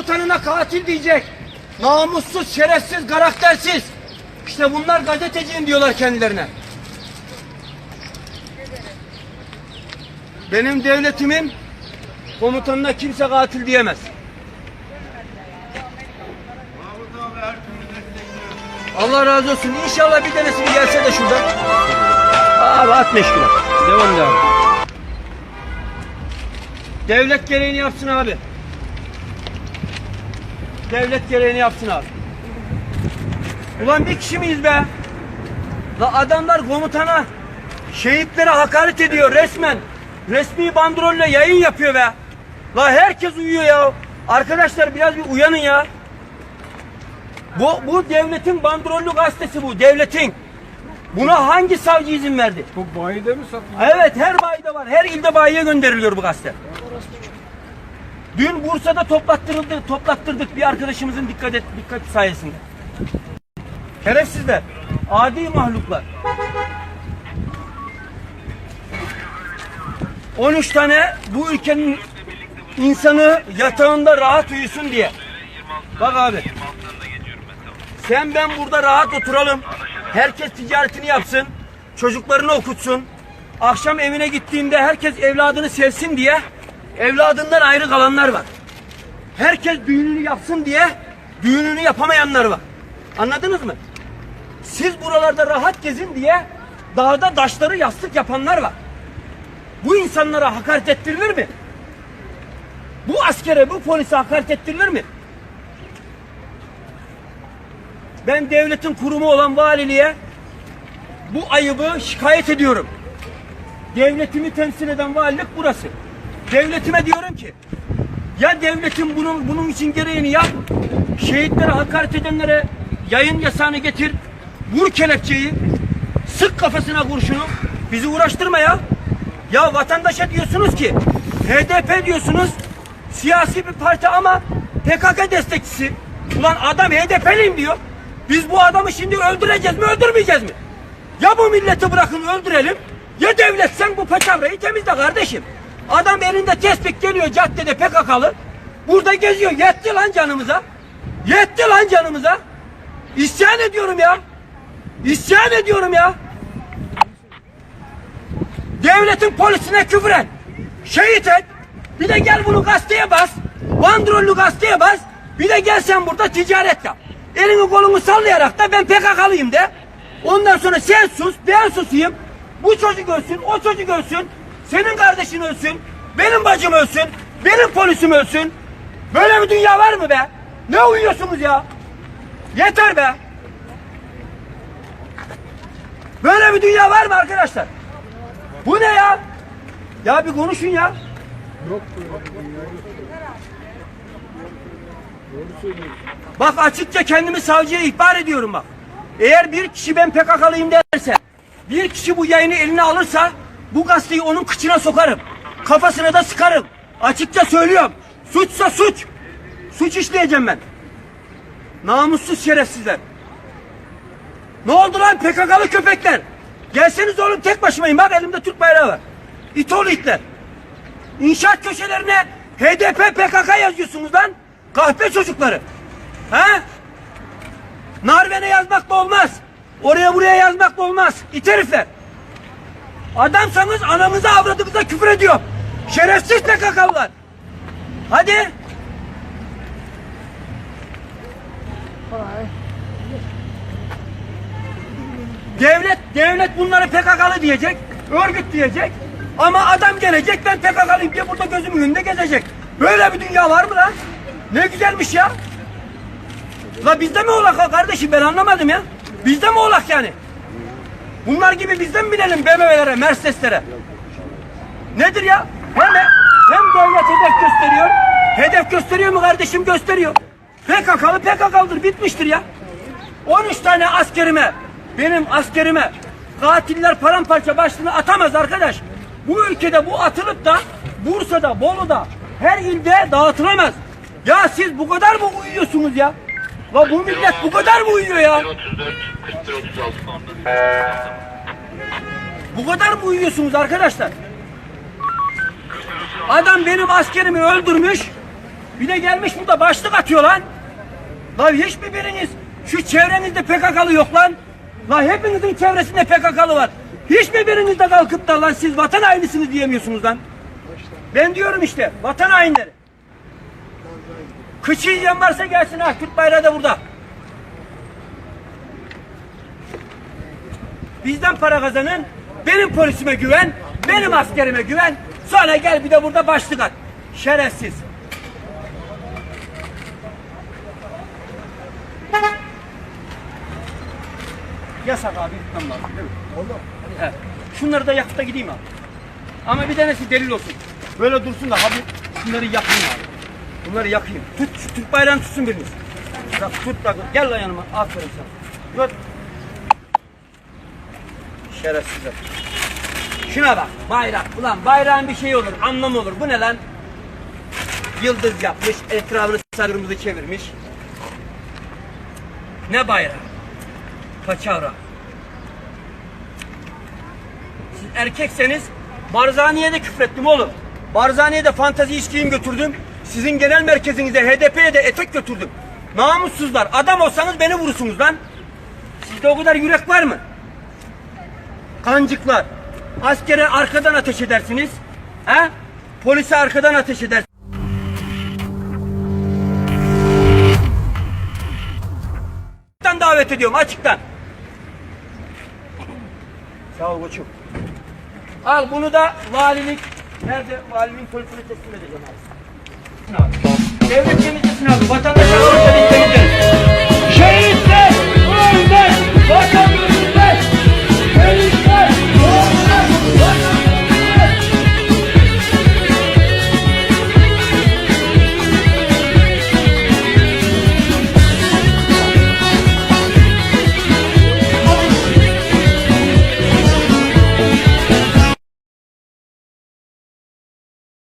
komutanına katil diyecek. Namussuz, şerefsiz, karaktersiz. İşte bunlar gazeteciyim diyorlar kendilerine. Benim devletimin komutanına kimse katil diyemez. Allah razı olsun. İnşallah bir tanesi bir gelse de şurada. Abi at meşgule. Devam devam. Devlet gereğini yapsın abi. Devlet gereğini yapsın abi. Ulan bir kişi miyiz be? La adamlar komutana, şehitlere hakaret ediyor resmen. Resmi bandrolle yayın yapıyor be. La herkes uyuyor ya. Arkadaşlar biraz bir uyanın ya. Bu, bu devletin bandrollü gazetesi bu. Devletin. Buna hangi savcı izin verdi? Bu bayide mi satılıyor? Evet her bayide var. Her ilde bayiye gönderiliyor bu gazete. Dün Bursa'da toplattırıldı, toplattırdık bir arkadaşımızın dikkat et, dikkat sayesinde. Şerefsizler, adi mahluklar. 13 tane bu ülkenin insanı yatağında rahat uyusun diye. Bak abi. Sen ben burada rahat oturalım. Herkes ticaretini yapsın. Çocuklarını okutsun. Akşam evine gittiğinde herkes evladını sevsin diye evladından ayrı kalanlar var. Herkes düğününü yapsın diye düğününü yapamayanlar var. Anladınız mı? Siz buralarda rahat gezin diye dağda daşları yastık yapanlar var. Bu insanlara hakaret ettirilir mi? Bu askere, bu polise hakaret ettirilir mi? Ben devletin kurumu olan valiliğe bu ayıbı şikayet ediyorum. Devletimi temsil eden valilik burası. Devletime diyorum ki ya devletin bunun bunun için gereğini yap. Şehitlere hakaret edenlere yayın yasağını getir. Vur kelepçeyi. Sık kafasına kurşunu. Bizi uğraştırma ya. Ya vatandaşa diyorsunuz ki HDP diyorsunuz siyasi bir parti ama PKK destekçisi. Ulan adam HDP'liyim diyor. Biz bu adamı şimdi öldüreceğiz mi öldürmeyeceğiz mi? Ya bu milleti bırakın öldürelim ya devlet sen bu paçavrayı temizle kardeşim. Adam elinde tespih geliyor caddede PKK'lı. Burada geziyor. Yetti lan canımıza. Yetti lan canımıza. İsyan ediyorum ya. İsyan ediyorum ya. Devletin polisine küfür et. Şehit et. Bir de gel bunu gazeteye bas. Bandrollü gazeteye bas. Bir de gel sen burada ticaret yap. Elini kolunu sallayarak da ben PKK'lıyım de. Ondan sonra sen sus, ben susayım. Bu çocuk ölsün, o çocuk ölsün. Senin kardeşin ölsün. Benim bacım ölsün. Benim polisim ölsün. Böyle bir dünya var mı be? Ne uyuyorsunuz ya? Yeter be. Böyle bir dünya var mı arkadaşlar? Bu ne ya? Ya bir konuşun ya. Yok. Bak açıkça kendimi savcıya ihbar ediyorum bak. Eğer bir kişi ben PKK'lıyım derse, bir kişi bu yayını eline alırsa bu gazeteyi onun kıçına sokarım. Kafasına da sıkarım. Açıkça söylüyorum. Suçsa suç. Suç işleyeceğim ben. Namussuz şerefsizler. Ne oldu lan PKK'lı köpekler? Gelseniz oğlum tek başımayım bak elimde Türk bayrağı var. İtoğlu itler. İnşaat köşelerine HDP PKK yazıyorsunuz lan. Kahpe çocukları. He? Narvene yazmak da olmaz. Oraya buraya yazmak da olmaz. İt herifler. Adamsanız anamıza avradımıza küfür ediyor. Şerefsiz PKK'lılar. Hadi. Devlet, devlet bunları PKK'lı diyecek, örgüt diyecek. Ama adam gelecek ben PKK'lıyım diye burada gözümün önünde gezecek. Böyle bir dünya var mı lan? Ne güzelmiş ya. La bizde mi olak kardeşim ben anlamadım ya. Bizde mi olak yani? Bunlar gibi bizden mi binelim BMW'lere, Mercedes'lere? Nedir ya? Hem, hem devlet hedef gösteriyor. Hedef gösteriyor mu kardeşim? Gösteriyor. PKK'lı PKK'lıdır bitmiştir ya. 13 tane askerime, benim askerime katiller paramparça başlığını atamaz arkadaş. Bu ülkede bu atılıp da Bursa'da, Bolu'da her ilde dağıtılamaz. Ya siz bu kadar mı uyuyorsunuz ya? La bu millet bu kadar mı uyuyor ya? 34 41 36 Bu kadar mı uyuyorsunuz arkadaşlar? Adam benim askerimi öldürmüş. Bir de gelmiş burada başlık atıyor lan. Lan hiçbir biriniz şu çevrenizde PKK'lı yok lan. Lan hepinizin çevresinde PKK'lı var. Hiçbir biriniz de kalkıp da lan siz vatan hainlisiniz diyemiyorsunuz lan. Ben diyorum işte vatan hainleri. Kıç yiyen varsa gelsin ha. Türk bayrağı da burada. Bizden para kazanın. Benim polisime güven. Benim askerime güven. Sonra gel bir de burada başlık at. Şerefsiz. Yasak abi gitmem lazım değil mi? He. Şunları da yakıp da gideyim abi. Ama bir tanesi delil olsun. Böyle dursun da abi şunları yakayım abi. Bunları yakayım. Tut şu Türk bayrağını tutsun biriniz. Bak tut bak. Gel lan yanıma. Aferin sana. Dur. Şerefsizler. Şuna bak. Bayrak. Ulan bayrağın bir şeyi olur. Anlam olur. Bu ne lan? Yıldız yapmış. Etrafını sarı kırmızı çevirmiş. Ne bayrağı? Paçavra. Siz erkekseniz Barzani'ye de küfrettim oğlum. Barzani'ye de fantazi içkiyim götürdüm. Sizin genel merkezinize HDP'ye de etek götürdüm. Namussuzlar. Adam olsanız beni vurursunuz lan. Sizde o kadar yürek var mı? Kancıklar. Askere arkadan ateş edersiniz. He? Polise arkadan ateş edersiniz. Davet ediyorum açıktan. Sağ ol koçum. Al bunu da valilik nerede valiliğin polisine teslim edeceğim abi abi. Devlet yönetilsin abi. Vatandaş